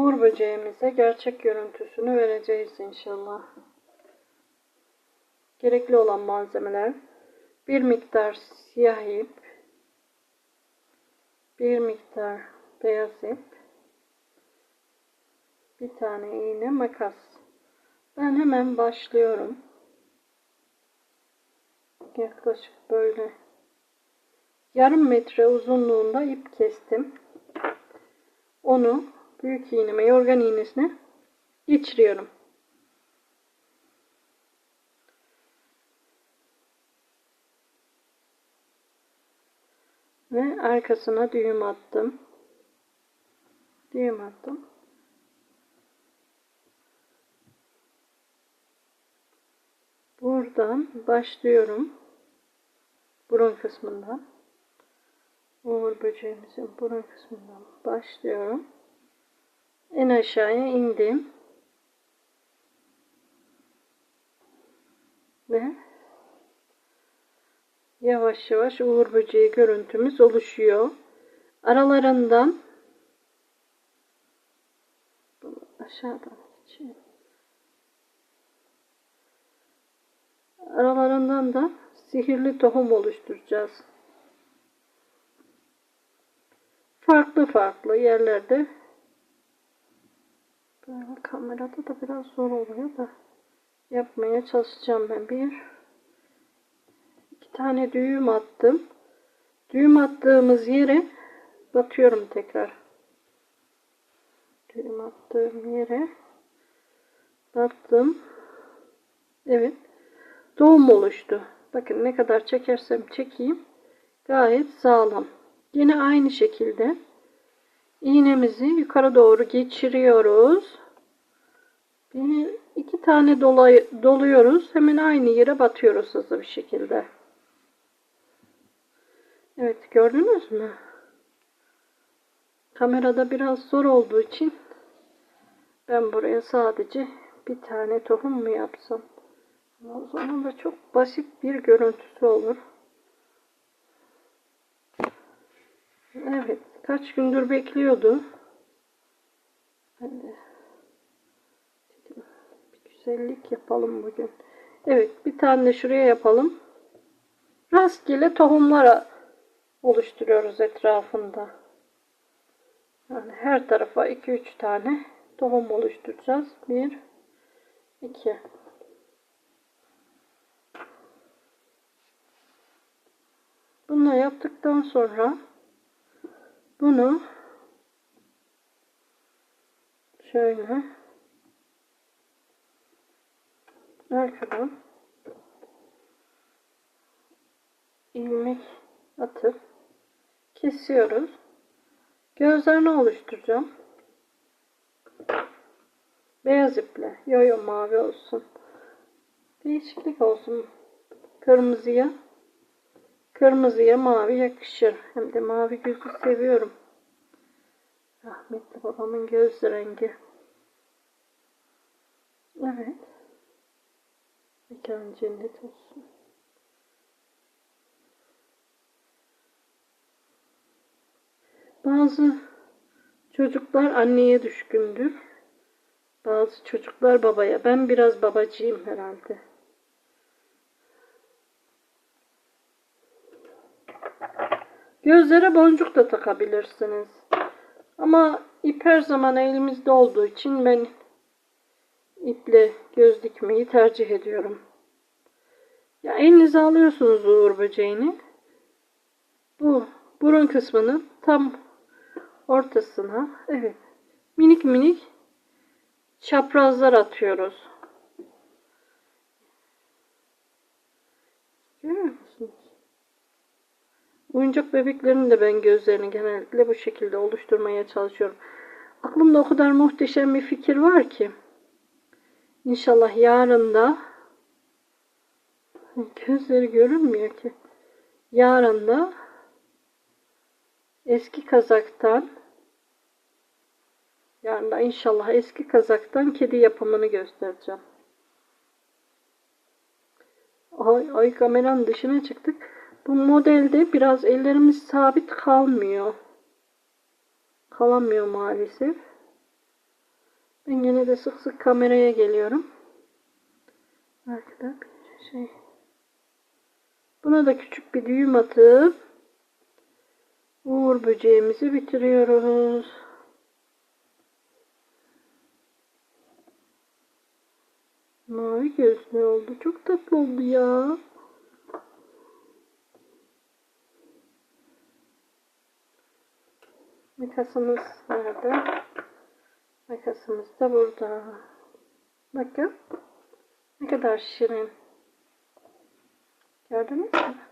Uğur böceğimize gerçek görüntüsünü vereceğiz inşallah. Gerekli olan malzemeler bir miktar siyah ip, bir miktar beyaz ip, bir tane iğne makas. Ben hemen başlıyorum. Yaklaşık böyle yarım metre uzunluğunda ip kestim. Onu büyük iğneme, yorgan iğnesine geçiriyorum. Ve arkasına düğüm attım. Düğüm attım. Buradan başlıyorum. Burun kısmından. Uğur böceğimizin burun kısmından başlıyorum. En aşağıya indim. Ve yavaş yavaş uğur böceği görüntümüz oluşuyor. Aralarından aşağıdan. Aralarından da sihirli tohum oluşturacağız. Farklı farklı yerlerde kamerada da biraz zor oluyor da yapmaya çalışacağım ben. Bir iki tane düğüm attım. Düğüm attığımız yere batıyorum tekrar. Düğüm attığım yere battım. Evet. Doğum oluştu. Bakın ne kadar çekersem çekeyim gayet sağlam. Yine aynı şekilde iğnemizi yukarı doğru geçiriyoruz. Bir, iki tane dolay, doluyoruz. Hemen aynı yere batıyoruz hızlı bir şekilde. Evet gördünüz mü? Kamerada biraz zor olduğu için ben buraya sadece bir tane tohum mu yapsam? O zaman da çok basit bir görüntüsü olur. Evet. Kaç gündür bekliyordu. Ben de bir güzellik yapalım bugün. Evet. Bir tane de şuraya yapalım. Rastgele tohumlara oluşturuyoruz etrafında. Yani her tarafa 2-3 tane tohum oluşturacağız. 1 2 Bunu yaptıktan sonra bunu şöyle arkadan ilmek atıp kesiyoruz. Gözlerini oluşturacağım. Beyaz iple. Yo yo mavi olsun. Değişiklik olsun. Kırmızıya Kırmızıya mavi yakışır. Hem de mavi gözü seviyorum. Rahmetli babamın göz rengi. Evet. Mekan cennet olsun. Bazı çocuklar anneye düşkündür. Bazı çocuklar babaya. Ben biraz babacıyım herhalde. Gözlere boncuk da takabilirsiniz. Ama ip her zaman elimizde olduğu için ben iple göz dikmeyi tercih ediyorum. Ya elinize alıyorsunuz uğur böceğini. Bu burun kısmının tam ortasına evet minik minik çaprazlar atıyoruz. Oyuncak bebeklerin de ben gözlerini genellikle bu şekilde oluşturmaya çalışıyorum. Aklımda o kadar muhteşem bir fikir var ki. İnşallah yarın da gözleri görünmüyor ki. Yarın da eski kazaktan yarın da inşallah eski kazaktan kedi yapımını göstereceğim. Ay, ay kameranın dışına çıktık. Bu modelde biraz ellerimiz sabit kalmıyor. Kalamıyor maalesef. Ben gene de sık sık kameraya geliyorum. Arkada bir şey. Buna da küçük bir düğüm atıp uğur böceğimizi bitiriyoruz. Mavi gözlü oldu. Çok tatlı oldu ya. Makasımız nerede? Makasımız da burada. Bakın. Ne kadar şirin. Gördünüz mü?